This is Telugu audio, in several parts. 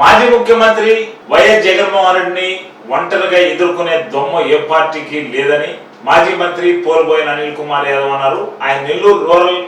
మాజీ ముఖ్యమంత్రి వైఎస్ జగన్మోహన్ రెడ్డిని ఒంటరిగా ఎదుర్కొనే దొమ్మ ఏ పార్టీకి లేదని మాజీ మంత్రి పోల్బోయిన అనిల్ కుమార్ యాదవ్ అన్నారు. ఆయన నెల్లూరు రూరల్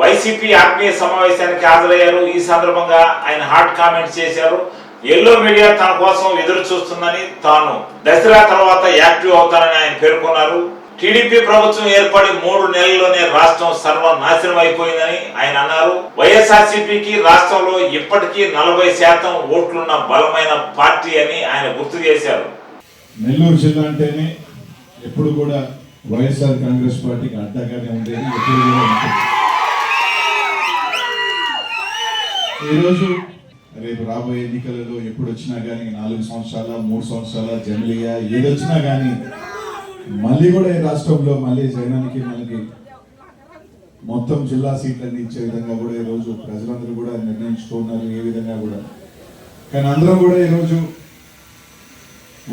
వైసీపీ ఆత్మీయ సమావేశానికి హాజరయ్యారు. ఈ సందర్భంగా ఆయన హాట్ కామెంట్స్ చేశారు. ఎల్లో మీడియా తన కోసం ఎదురు చూస్తుందని తాను దసరా తర్వాత యాక్టివ్ అవుతానని ఆయన పేర్కొన్నారు. టీడీపీ ప్రభుత్వం ఏర్పడి మూడు నెలల్లోనే రాష్ట్రం సర్వనాశనం అయిపోయిందని ఆయన అన్నారు. వైఎస్ఆర్సీపీకి రాష్ట్రంలో ఇప్పటికీ నలభై శాతం ఓట్లున్న బలమైన పార్టీ అని ఆయన గుర్తు చేశారు. నెల్లూరు జిల్లా అంటేనే ఎప్పుడు కూడా వైఎస్ఆర్ కాంగ్రెస్ పార్టీకి అడ్డగానే ఉండేది ఎప్పుడు కూడా ఈరోజు రేపు రాబోయే ఎన్నికలలో ఎప్పుడు వచ్చినా కానీ నాలుగు సంవత్సరాల మూడు సంవత్సరాల జమిలియా ఏదొచ్చినా కానీ మళ్ళీ కూడా ఈ రాష్ట్రంలో మళ్ళీ జగనానికి మనకి మొత్తం జిల్లా సీట్లన్నీ ఇచ్చే విధంగా కూడా ఈరోజు ప్రజలందరూ కూడా నిర్ణయించుకున్నారు ఏ విధంగా కూడా. కానీ అందరం కూడా ఈరోజు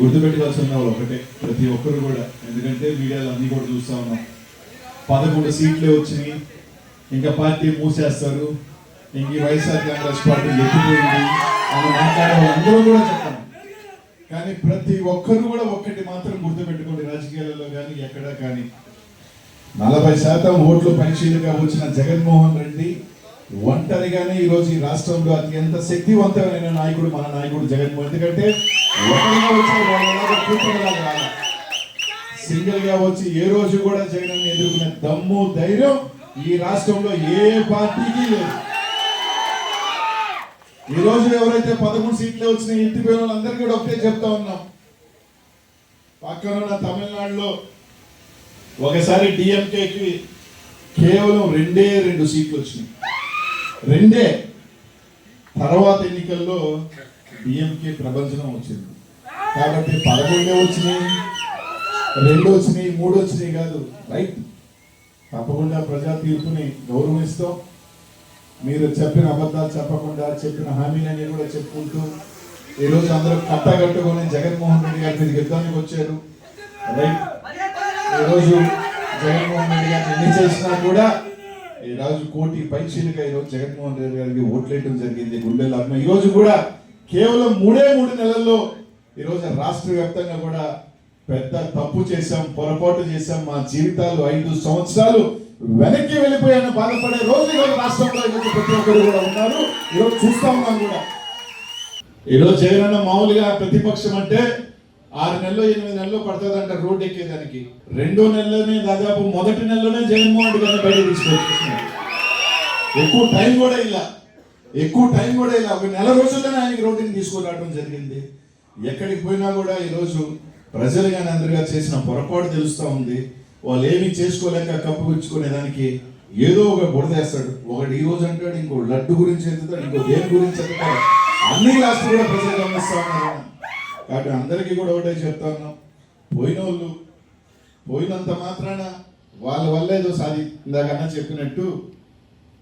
గుర్తుపెట్టుకోవాల్సిన వాళ్ళు ఒకటే ప్రతి ఒక్కరు కూడా. ఎందుకంటే మీడియాలో అన్నీ కూడా చూస్తా ఉన్నాం. పదమూడు సీట్లే వచ్చినాయి. ఇంకా పార్టీ మూసేస్తారు. ఇంక ఈ వైఎస్ఆర్ కాంగ్రెస్ పార్టీ ఎత్తిపోయింది అని మాట్లాడే వాళ్ళందరూ కూడా చెప్తాను కానీ ప్రతి ఒక్కరు కూడా ఒక్కటి మాత్రం గుర్తుపెట్టుకోండి రాజకీయాలలో కానీ ఎక్కడ కానీ. నలభై శాతం ఓట్లు పరిశీలిగా వచ్చిన జగన్మోహన్ రెడ్డి ఒంటరిగానే ఈరోజు ఈ రాష్ట్రంలో అత్యంత శక్తివంతమైన నాయకుడు మన నాయకుడు జగన్మోహన్ ఎందుకంటే ఒకరిగా సింగిల్గా వచ్చి ఏ రోజు కూడా జగన్ ఎదుర్కొనే దమ్ము ధైర్యం ఈ రాష్ట్రంలో ఏ పార్టీకి లేదు. ఈ రోజు ఎవరైతే పదమూడు సీట్లు వచ్చిన ఎత్తిపోయిన వాళ్ళందరికీ కూడా ఒకటే చెప్తా ఉన్నాం. పక్కన ఉన్న తమిళనాడులో ఒకసారి డిఎంకేకి కేవలం రెండే రెండు సీట్లు వచ్చినాయి. రెండే. తర్వాత ఎన్నికల్లో డిఎంకే ప్రపంచం వచ్చింది. కాబట్టి పదకొండే వచ్చినాయి రెండు వచ్చినాయి మూడు వచ్చినాయి కాదు. రైట్. తప్పకుండా ప్రజా తీర్పుని గౌరవిస్తాం. మీరు చెప్పిన అబద్ధాలు చెప్పకుండా చెప్పిన హామీలన్నీ కూడా చెప్పుకుంటూ ఈరోజు అందరూ కట్టగట్టుకొని జగన్మోహన్ రెడ్డి గారి మీద యుద్ధానికి వచ్చారు. రైట్ ఈరోజు జగన్మోహన్ రెడ్డి గారిని ఎన్ని చేసినా కూడా ఈ రోజు కోటి పైచీలుగా ఈరోజు జగన్మోహన్ రెడ్డి గారికి ఓట్లేయడం జరిగింది గుండెల అమ్మ ఈ రోజు కూడా కేవలం మూడే మూడు నెలల్లో ఈ రోజు రాష్ట్ర వ్యాప్తంగా కూడా పెద్ద తప్పు చేశాం పొరపాటు చేశాం మా జీవితాలు ఐదు సంవత్సరాలు వెనక్కి వెళ్ళిపోయాను బాధపడే రోజు ఈరోజు రాష్ట్రంలో ఈరోజు ప్రతి ఒక్కరు కూడా ఉన్నారు. ఈరోజు చూస్తా ఉన్నాం కూడా. ఈరోజు జగనన్న మామూలుగా ప్రతిపక్షం అంటే ఆరు నెలలు ఎనిమిది నెలలు పడుతుందంట రోడ్ ఎక్కేదానికి. రెండో నెలలోనే దాదాపు మొదటి నెలలోనే జగన్మోహన్ రెడ్డి గారిని బయట తీసుకొచ్చేస్తున్నారు ఎక్కువ టైం కూడా ఇలా ఎక్కువ టైం కూడా ఇలా ఒక నెల రోజుల్లోనే ఆయనకి రోడ్డుని తీసుకురావడం జరిగింది. ఎక్కడికి పోయినా కూడా ఈరోజు ప్రజలు కానీ అందరిగా చేసిన పొరపాటు తెలుస్తూ ఉంది. వాళ్ళు ఏమీ చేసుకోలేక కప్పుపుచ్చుకునే దానికి ఏదో ఒక బుడదేస్తాడు ఒకటి ఈ రోజు అంటాడు ఇంకో లడ్డు గురించి ఎత్తుతాడు ఇంకో దేని గురించి ఎత్తుతాడు అన్ని లాస్ట్ కూడా ప్రజలు గమనిస్తా ఉన్నారు. కాబట్టి అందరికీ కూడా ఒకటే చెప్తా ఉన్నాం. పోయిన వాళ్ళు పోయినంత మాత్రాన వాళ్ళ వల్ల ఏదో సాధి ఇందాకన్నా చెప్పినట్టు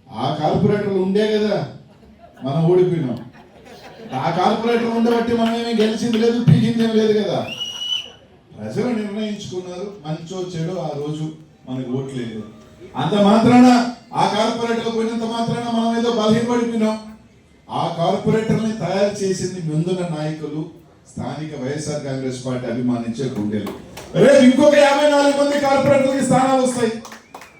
ఆ కార్పొరేటర్లు ఉండే కదా మనం ఓడిపోయినాం. ఆ కార్పొరేటర్ ఉండబట్టి మనం ఏమీ గెలిచింది లేదు పీకింది ఏం లేదు కదా. ప్రజలు నిర్ణయించుకున్నారు మంచో చెడు ఆ రోజు మనకు ఓట్లేదు అంత మాత్రాన ఆ కార్పొరేటర్ పోయినంత మాత్రాన మనం ఏదో బలహీనపడిపోయినాం. ఆ కార్పొరేటర్ని తయారు చేసింది ముందున్న నాయకులు స్థానిక వైఎస్ఆర్ కాంగ్రెస్ పార్టీ అభిమానించే గుండెలు. రేపు ఇంకొక యాభై నాలుగు మంది కార్పొరేటర్లకి స్థానాలు వస్తాయి.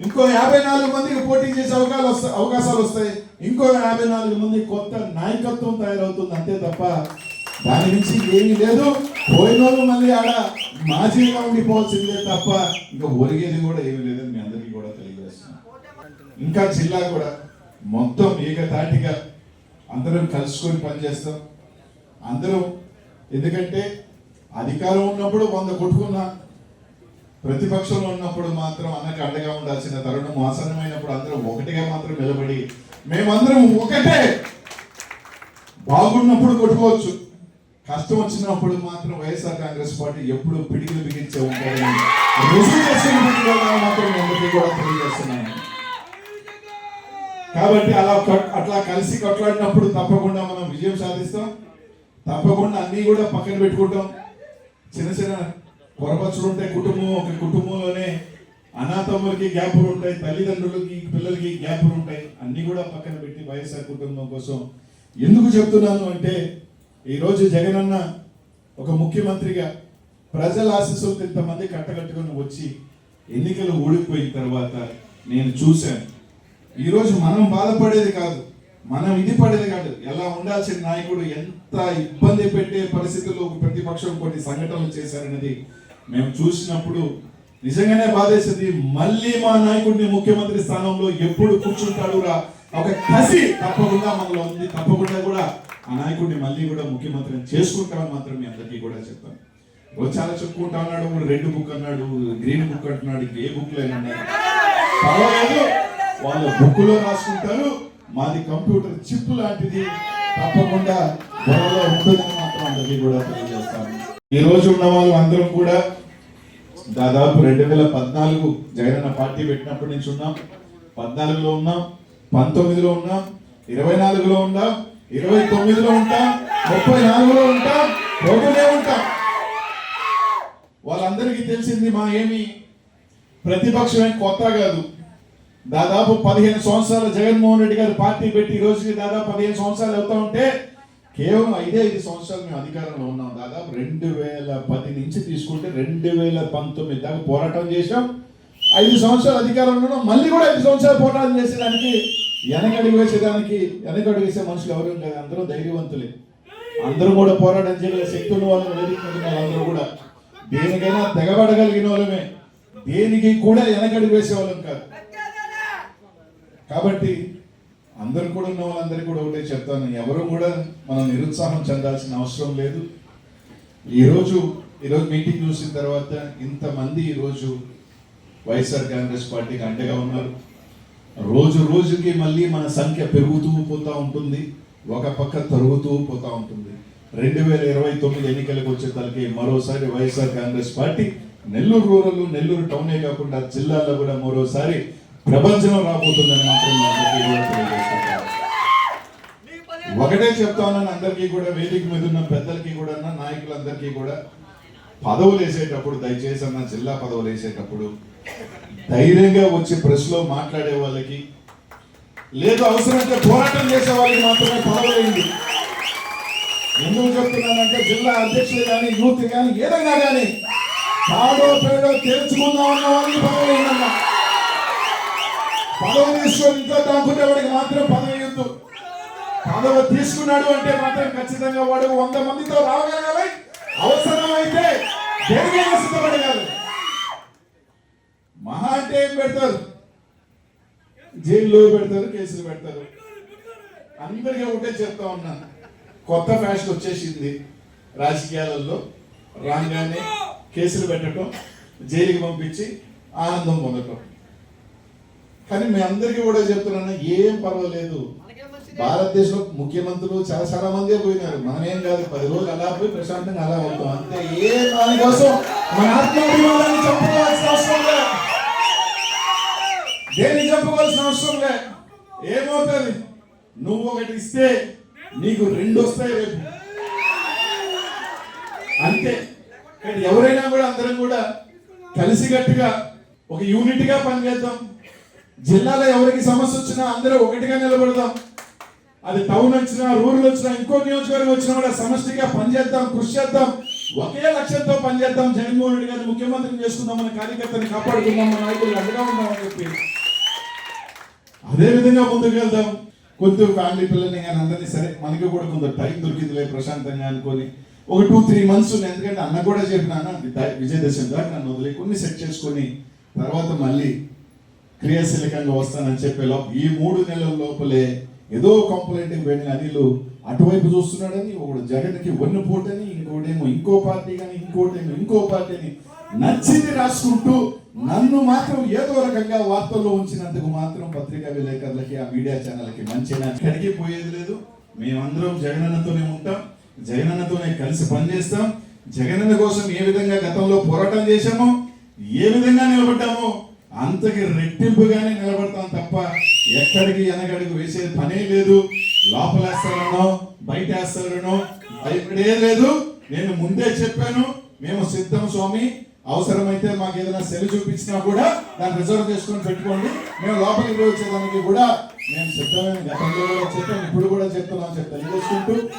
ఇంకో యాభై నాలుగు మందికి పోటీ చేసే అవకాశాలు వస్తాయి అవకాశాలు వస్తాయి. ఇంకో యాభై నాలుగు మంది కొత్త నాయకత్వం తయారవుతుంది అంతే తప్ప దాని నుంచి ఏమీ లేదు. పోయిన వాళ్ళు మళ్ళీ ఆడ మాజీగా ఉండిపోవాల్సిందే తప్ప ఇంకా ఒరిగేది కూడా ఏమీ లేదని మీ అందరికీ కూడా తెలియజేస్తున్నాను. ఇంకా జిల్లా కూడా మొత్తం ఏకతాటిగా అందరం కలుసుకొని పనిచేస్తాం. అందరం ఎందుకంటే అధికారం ఉన్నప్పుడు వంద కొట్టుకున్నా ప్రతిపక్షంలో ఉన్నప్పుడు మాత్రం అన్నకు అండగా ఉండాల్సిన తరుణం ఆసన్నమైనప్పుడు అందరం ఒకటిగా మాత్రం నిలబడి మేమందరం ఒకటే బాగున్నప్పుడు కొట్టుకోవచ్చు. కష్టం వచ్చినప్పుడు మాత్రం వైఎస్ఆర్ కాంగ్రెస్ పార్టీ ఎప్పుడు పిడికిలు బిగించే ఉంటారని రుజువు మాత్రం అందరికీ కూడా తెలియజేస్తున్నాను. కాబట్టి అలా అట్లా కలిసి కొట్లాడినప్పుడు తప్పకుండా మనం విజయం సాధిస్తాం. తప్పకుండా అన్నీ కూడా పక్కన పెట్టుకుంటాం. చిన్న చిన్న పొరపచ్చులు ఉంటాయి కుటుంబం ఒక కుటుంబంలోనే అనాథములకి గ్యాపులు ఉంటాయి తల్లిదండ్రులకి పిల్లలకి గ్యాపులు ఉంటాయి. అన్నీ కూడా పక్కన పెట్టి వైఎస్ఆర్ కుటుంబం కోసం ఎందుకు చెప్తున్నాను అంటే ఈరోజు జగనన్న ఒక ముఖ్యమంత్రిగా ప్రజల ఆశీస్సులతో ఇంతమంది కట్టకట్టుకొని వచ్చి ఎన్నికలు ఓడిపోయిన తర్వాత నేను చూశాను. ఈరోజు మనం బాధపడేది కాదు మనం ఇది పడేది కాదు. ఎలా ఉండాల్సిన నాయకుడు ఎంత ఇబ్బంది పెట్టే పరిస్థితుల్లో ప్రతిపక్షం కొన్ని సంఘటనలు చేశారనేది మేము చూసినప్పుడు నిజంగానే బాధేసింది. మళ్ళీ మా నాయకుడిని ముఖ్యమంత్రి స్థానంలో ఎప్పుడు కూర్చుంటాడు రా ఒక కసి తప్పకుండా మనలో ఉంది. తప్పకుండా కూడా ఆ నాయకుడిని మళ్ళీ కూడా ముఖ్యమంత్రిని చేసుకుంటామని మాత్రం మీ అందరికీ కూడా చెప్తాను. రోజు చాలా చెప్పుకుంటా అన్నాడు రెడ్ బుక్ అన్నాడు గ్రీన్ బుక్ అంటున్నాడు ఏ బుక్లో పర్వాలేదు వాళ్ళ బుక్లో రాసుకుంటారు మాది కంప్యూటర్ చిప్ లాంటిది తప్పకుండా గొడవలో ఉంటుందని మాత్రం అందరికీ కూడా తెలియజేస్తాను. ఈ రోజు ఉన్న వాళ్ళు అందరం కూడా దాదాపు రెండు వేల పద్నాలుగు జగనన్న పార్టీ పెట్టినప్పటి నుంచి ఉన్నాం. పద్నాలుగులో ఉన్నాం. పంతొమ్మిదిలో ఉన్నాం ఇరవై నాలుగులో ఉందా ఇరవై తొమ్మిదిలో ఉంటాం ముప్పై నాలుగులో ఉంటాం రోడ్డునే ఉంటాం. వాళ్ళందరికీ తెలిసింది మా ఏమి ప్రతిపక్షం కొత్త కాదు. దాదాపు పదిహేను సంవత్సరాలు జగన్మోహన్ రెడ్డి గారు పార్టీ పెట్టి ఈ రోజుకి దాదాపు పదిహేను సంవత్సరాలు అవుతా ఉంటే కేవలం ఐదే ఐదు సంవత్సరాలు మేము అధికారంలో ఉన్నాం. దాదాపు రెండు వేల పది నుంచి తీసుకుంటే రెండు వేల పంతొమ్మిది దాకా పోరాటం చేశాం. ఐదు సంవత్సరాలు అధికారంలో మళ్ళీ కూడా ఐదు సంవత్సరాలు పోరాటం చేసేదానికి వెనకడుగు వేసేదానికి వెనకడుగు వేసే మనుషులు ఎవరు కాదు అందరూ ధైర్యవంతులే. అందరూ కూడా పోరాటం చేయగల శక్తి ఉన్న వాళ్ళు అందరూ కూడా. దేనికైనా తెగబడగలిగిన వాళ్ళమే. దేనికి కూడా వెనకడుగు వేసే వాళ్ళం కాదు. కాబట్టి అందరు కూడా ఉన్న వాళ్ళందరికీ కూడా ఒకటే చెప్తాను. ఎవరు కూడా మనం నిరుత్సాహం చెందాల్సిన అవసరం లేదు. ఈరోజు ఈరోజు మీటింగ్ చూసిన తర్వాత ఇంతమంది ఈరోజు వైఎస్ఆర్ కాంగ్రెస్ పార్టీకి అండగా ఉన్నారు. రోజు రోజుకి మళ్ళీ మన సంఖ్య పెరుగుతూ పోతూ ఉంటుంది. ఒక పక్క తరుగుతూ పోతూ ఉంటుంది. రెండు వేల ఇరవై తొమ్మిది ఎన్నికలకు వచ్చే మరోసారి YSR Congress party Nellore rural Nellore టౌనే కాకుండా జిల్లాలో కూడా మరోసారి ప్రపంచం రాబోతుందని మాత్రం ఒకటే చెప్తా ఉన్నాను అందరికీ కూడా వేదిక మీద ఉన్న పెద్దలకి కూడా నాయకులందరికీ కూడా. పదవులు వేసేటప్పుడు దయచేసి అన్న జిల్లా పదవులు వేసేటప్పుడు ధైర్యంగా వచ్చి ప్రెస్లో మాట్లాడే వాళ్ళకి లేదు అవసరమైతే పోరాటం చేసే వాళ్ళకి మాత్రమే పదవులైంది ఎందుకు చెప్తున్నానంటే జిల్లా అధ్యక్షులు కానీ యూత్ కానీ ఏదైనా కానీ తాడో పేడో తెలుసుకుందాం అన్న వాళ్ళకి పదవులు పదవి తీసుకొని ఇంట్లో దాక్కుంటే వాడికి మాత్రం పదవి ఇవ్వద్దు. పదవి తీసుకున్నాడు అంటే మాత్రం ఖచ్చితంగా వాడు వంద మందితో రాగలగాలి. మహా అంటే ఏం పెడతారు? జైల్లో పెడతారు కేసులు పెడతారు. అందరికీ ఒకటే చెప్తా ఉన్నాను కొత్త ఫ్యాషన్ వచ్చేసింది రాజకీయాలలో. రాగానే కేసులు పెట్టడం జైలుకి పంపించి ఆనందం పొందటం. కానీ మీ అందరికీ కూడా చెప్తున్నాను ఏం పర్వాలేదు. భారతదేశంలో ముఖ్యమంత్రులు చాలా చాలా మందే పోయినారు. మనమేం కాదు పది రోజులు అలా పోయి ప్రశాంతంగా అలా అవుతాం అంతే ఏ దానికోసం? మన ఆత్మాభిమానాన్ని చంపుకోవాల్సిన అవసరం లే దేన్ని చంపుకోవాల్సిన అవసరం లే ఏమవుతుంది? నువ్వు ఒకటి ఇస్తే నీకు రెండు వస్తాయి రేపు. అంతే. కానీ ఎవరైనా కూడా అందరం కూడా కలిసికట్టుగా ఒక యూనిట్గా పనిచేద్దాం. జిల్లాలో ఎవరికి సమస్య వచ్చినా అందరూ ఒకటిగా నిలబడదాం. అది టౌన్ వచ్చినా రూరల్ వచ్చినా ఇంకో నియోజకవర్గం వచ్చినా కూడా సమష్టిగా పనిచేద్దాం కృషి చేద్దాం ఒకే లక్ష్యంతో పనిచేద్దాం జగన్మోహన్ రెడ్డి గారిని ముఖ్యమంత్రిని చేసుకుందాం మన కార్యకర్తని కాపాడుకుందాం మన నాయకులు అండగా ఉందామని చెప్పి. అదే విధంగా ముందుకు వెళ్దాం. కొంత ఫ్యామిలీ పిల్లల్ని కానీ అందరినీ సరే మనకి కూడా కొంత టైం దొరికిందిలే ప్రశాంతంగా అనుకొని. ఒక టూ త్రీ మంత్స్ ఎందుకంటే అన్న కూడా చెప్పినాను విజయదశమి దాకా నన్ను వదిలే. కొన్ని సెట్ చేసుకొని తర్వాత మళ్ళీ క్రియాశీలకంగా వస్తానని చెప్పే లోపు ఈ మూడు నెలల లోపలే ఏదో కంప్లైంట్ వెళ్ళిన అనిలు అటువైపు చూస్తున్నాడని ఒకడు జగన్కి వన్నుపోటని ఇంకోటేమో ఇంకో పార్టీ కానీ ఇంకోటేమో ఇంకో పార్టీ అని నచ్చింది రాసుకుంటూ నన్ను మాత్రం ఏదో రకంగా వార్తల్లో ఉంచినందుకు మాత్రం పత్రికా విలేకరులకి ఆ మీడియా ఛానల్కి మంచిగా ఎక్కడికి పోయేది లేదు. మేమందరం జగనన్నతోనే ఉంటాం. జగనన్నతోనే కలిసి పనిచేస్తాం. జగనన్న కోసం ఏ విధంగా గతంలో పోరాటం చేశామో ఏ విధంగా నిలబడ్డామో అంతకి రెట్టింపుగానే నిలబడతాం తప్ప ఎక్కడికి వెనకడికి వేసే పనే లేదు. లోపలేస్తారనో బయట వేస్తారనో భయపడేది లేదు. నేను ముందే చెప్పాను మేము సిద్ధం స్వామి. అవసరమైతే మాకు ఏదైనా సెల్ చూపించినా కూడా దాన్ని రిజర్వ్ చేసుకొని పెట్టుకోండి. మేము లోపలికి వచ్చేదానికి కూడా మేము సిద్ధమైన గతంలో కూడా చెప్పాను ఇప్పుడు కూడా చెప్తున్నాం చెప్తాను తెలియజేసుకుంటూ